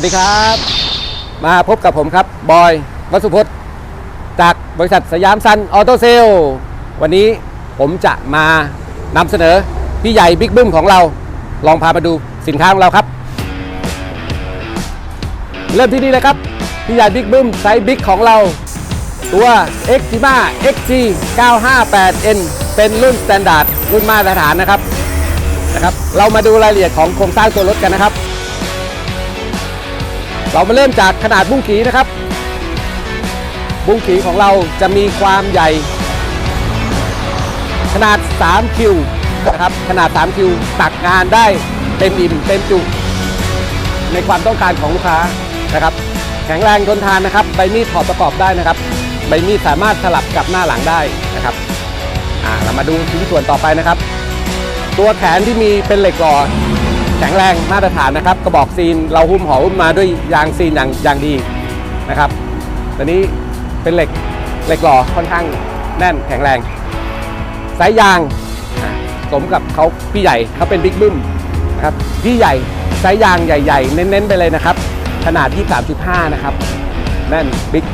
วัสดีครับ มาพบกับผมครับ บอยวัสุพจน์จากบริษัทสยามซันออโตเซลวันนี้ผมจะมานำเสนอพี่ใหญ่บิ๊กบึ้มของเรา ลองพามาดูสินค้าของเราครับ เริ่มที่นี่เลยครับ พี่ใหญ่บิ๊กบึ้มไซส์บิ๊กของเรา ตัว x t i m a XG 958N เป็นรุ่นสแตนดาร์ดรุ่นมาตรฐานนะครับนะครับ เรามาดูรายละเอียดของโครงสร้างตัวรถกันนะครับ เรามาเริ่มจากขนาดบุ้งขีนะครับ บุ้งขีของเราจะมีความใหญ่ ขนาด 3 คิวนะครับ ขนาด 3 คิวตักงานได้เต็มอิ่มเต็มจุในความต้องการของลูกค้านะครับ แข็งแรงทนทานนะครับ ใบมีดถอดประกอบได้นะครับ ใบมีดสามารถสลับกับหน้าหลังได้นะครับอ่าเรามาดูชิ้นส่วนต่อไปนะครับ ตัวแขนที่มีเป็นเหล็กหล่อ แข็งแรงมาตรฐานนะครับ กระบอกซีนเราหุ้มห่อหุ้มมาด้วยยางซีนอย่างอย่างดีนะครับตัวนี้เป็นเหล็กเหล็กหล่อค่อนข้างแน่นแข็งแรง สายยางสมกับเขาพี่ใหญ่เขาเป็นบิ๊กบึ้มนะครับพี่ใหญ่สายยางใหญ่ ๆ เน้นๆไปเลยนะครับ ขนาด23.5 นะครับแน่นบิ๊ก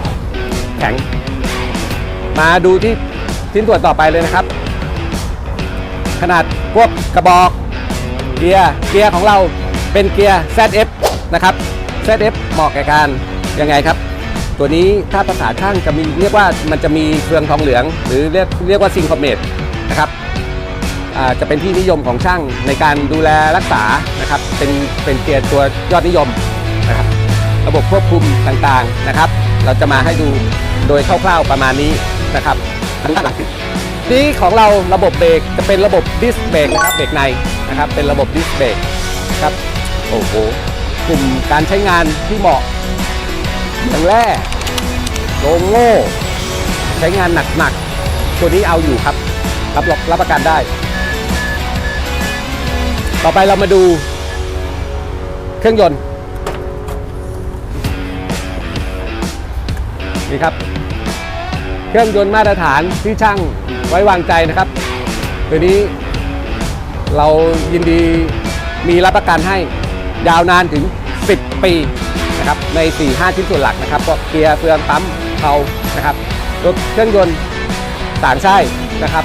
แข็ง มาดูที่ชิ้นส่วนต่อไปเลยนะครับ ขนาดพวกกระบอก เกียร์เกียร์ของเราเป็นเกียร์ ZF นะครับ ZF เหมาะแก่การยังไงครับ ตัวนี้ถ้าภาษาช่างจะมีเรียกว่ามันจะมีเฟืองทองเหลือง หรือเรียกเรียกว่าซิงคอมเมตนะครับจะเป็นที่นิยมของช่างในการดูแลรักษานะครับ เป็นเป็นเกียร์ตัวยอดนิยมนะครับ ระบบควบคุมต่างๆนะครับ เราจะมาให้ดูโดยคร่าวๆประมาณนี้นะครับทางด้านหลัง นี้ของเราระบบเบรกจะเป็นระบบดิสเบรกนะครับเบรกในนะครับ เป็นระบบดิสเบรกครับโอ้โหกลุ่มการใช้งานที่เหมาะอย่างแร่โลงโง่ใช้งานหนักๆตัวนี้เอาอยู่ครับรับรับรับประกันได้ ต่อไปเรามาดูเครื่องยนต์นี่ครับ เครื่องยนต์มาตรฐานที่ช่าง ว้วางใจนะครับตัวนี้เรายินดีมีรับประกันให้ยาวนานถึง 10 ปีนะครับใน 4-5 ชิ้นส่วนหลักนะครับก็เกียร์เฟืองปั๊มเขานะครับรถเครื่องยนต์ต่างชาตินะครับ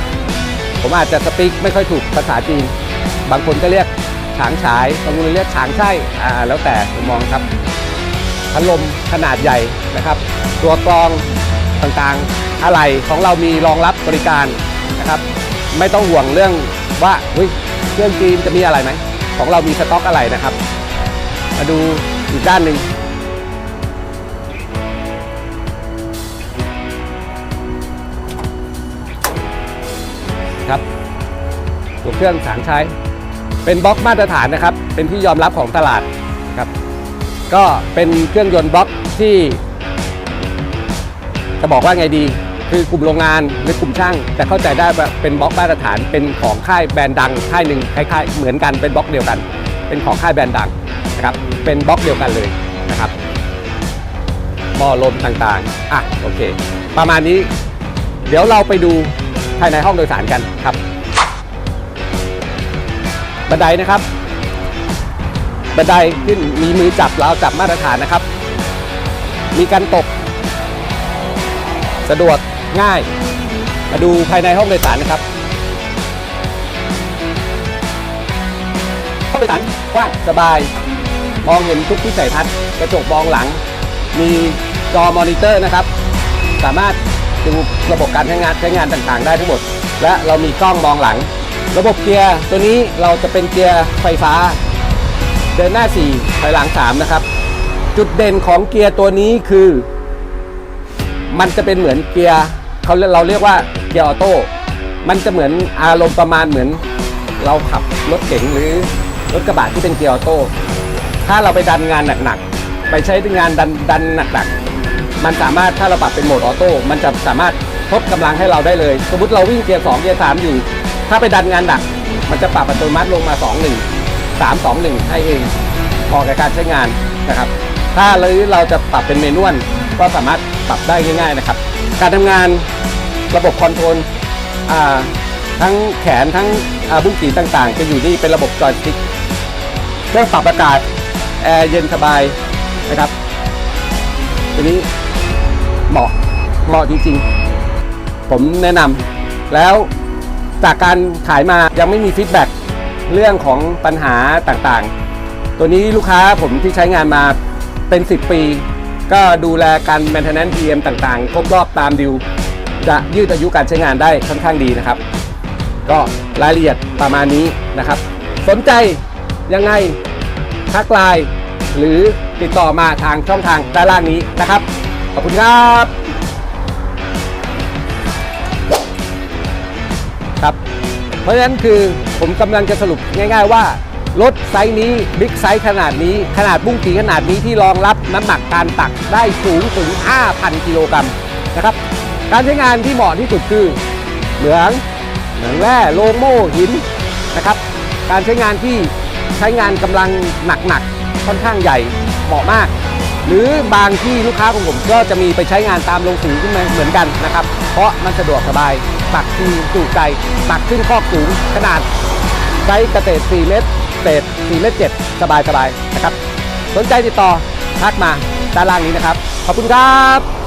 ผมอาจจะสปีกไม่ค่อยถูกภาษาจีน บางคนก็เรียกฉางฉายบางคนเรียกฉางใช่อ่าแล้วแต่ผมมองครับพัดลมขนาดใหญ่นะครับ ตัวกรองต่างๆ อะไรของเรามีรองรับบริการนะครับไม่ต้องห่วงเรื่องว่าเฮ้ยเครื่องจีนจะมีอะไรไหมของเรามีสต็อกอะไรนะครับ มาดูอีกด้านหนึ่งครับตัวเครื่องสางใช้ เป็นบล็อกมาตรฐานนะครับ เป็นที่ยอมรับของตลาดครับ ก็เป็นเครื่องยนต์บล็อกที่ จะบอกว่าไงดี คือกลุ่มโรงงานหรือกลุ่มช่างจะเข้าใจได้ว่าเป็นบล็อกมาตรฐานเป็นของค่ายแบรนด์ดังค่ายหนึ่งคล้ายๆเหมือนกันเป็นบล็อกเดียวกัน เป็นของค่ายแบรนด์ดังนะครับเป็นบล็อกเดียวกันเลยนะครับหม้อลมต่างๆอะโอเค ประมาณนี้ เดี๋ยวเราไปดูภายในห้องโดยสารกันครับ บันไดนะครับบันไดขึ้นมีมือจับราวจับมาตรฐานนะครับ มีการตก สะดวก ง่าย มาดูภายในห้องโดยสารนะครับห้องโดยสารกว้างสบาย มองเห็นทุกที่ใส่ทัศน์กระจกมองหลัง มีจอมอนิเตอร์นะครับ สามารถดูระบบการใช้งานใช้งานต่างๆ ได้ทั้งหมด และเรามีกล้องมองหลัง ระบบเกียร์ตัวนี้เราจะเป็นเกียร์ไฟฟ้า เดินหน้า 4 ถอยหลัง 3 นะครับ จุดเด่นของเกียร์ตัวนี้คือ มันจะเป็นเหมือนเกียร์ เขาเราเรียกว่าเกียร์ออโต้ มันจะเหมือนอารมณ์ประมาณเหมือน เราขับรถเก๋งหรือรถกระบะที่เป็นเกียร์ออโต้ ถ้าเราไปดันงานหนักๆ ไปใช้งานดันดันหนักๆ มันสามารถถ้าเราปรับเป็นโหมดออโต้ มันจะสามารถทดกำลังให้เราได้เลย สมมติเราวิ่งเกียร์2เกียร์3อยู่ ถ้าไปดันงานหนัก มันจะปรับอัตโนมัติลงมา2 1 3 2 1ให้เองพอกับการใช้งานนะครับ ถ้าหรือเราจะปรับเป็นเมนวลก็สามารถปรับได้ง่าย ๆนะครับ การทำงาน ระบบคอนโทรลทั้งแขนทั้งบุ้งกีต่างๆ จะอยู่นี่เป็นระบบจอยสติ๊กเครื่องปรับอากาศแอร์เย็นสบายนะครับตัวนี้เหมาะเหมาะจริงๆ ผมแนะนำแล้วจากการขายมายังไม่มีฟีดแบ็กเรื่องของปัญหาต่างๆ ตัวนี้ลูกค้าผมที่ใช้งานมาเป็น 10 ปี ก็ดูแลการ maintenance PM ต่างๆ ครบรอบตามดิว จะยืดอายุการใช้งานได้ค่อนข้างดีนะครับ ก็รายละเอียดประมาณนี้นะครับ สนใจยังไงทักไลน์หรือติดต่อมาทางช่องทางด้านล่างนี้นะครับ ขอบคุณครับครับ เพราะฉะนั้นคือผมกำลังจะสรุปง่าย ๆว่า รถไซส์นี้บิ๊กไซส์ขนาดนี้ ขนาดบุ้งกีขนาดนี้ที่รองรับน้ำหนักการตักได้สูงถึง 5,000 กิโลกรัมนะครับ การใช้งานที่เหมาะที่สุดคือเหมืองเหมืองแร่โลโม่หินนะครับ การใช้งานที่ใช้งานกำลังหนักๆค่อนข้างใหญ่เหมาะมาก หรือบางที่ลูกค้าของผมก็จะมีไปใช้งานตามโรงสีขึ้นมาเหมือนกันนะครับ เพราะมันสะดวกสบายตักทีจุใจตักขึ้นคอกสูงขนาดไซส์กระเตด4เมตรเศษ4เมตร7สบายสบายๆนะครับ สนใจติดต่อทักมาด้านล่างนี้นะครับ ขอบคุณครับ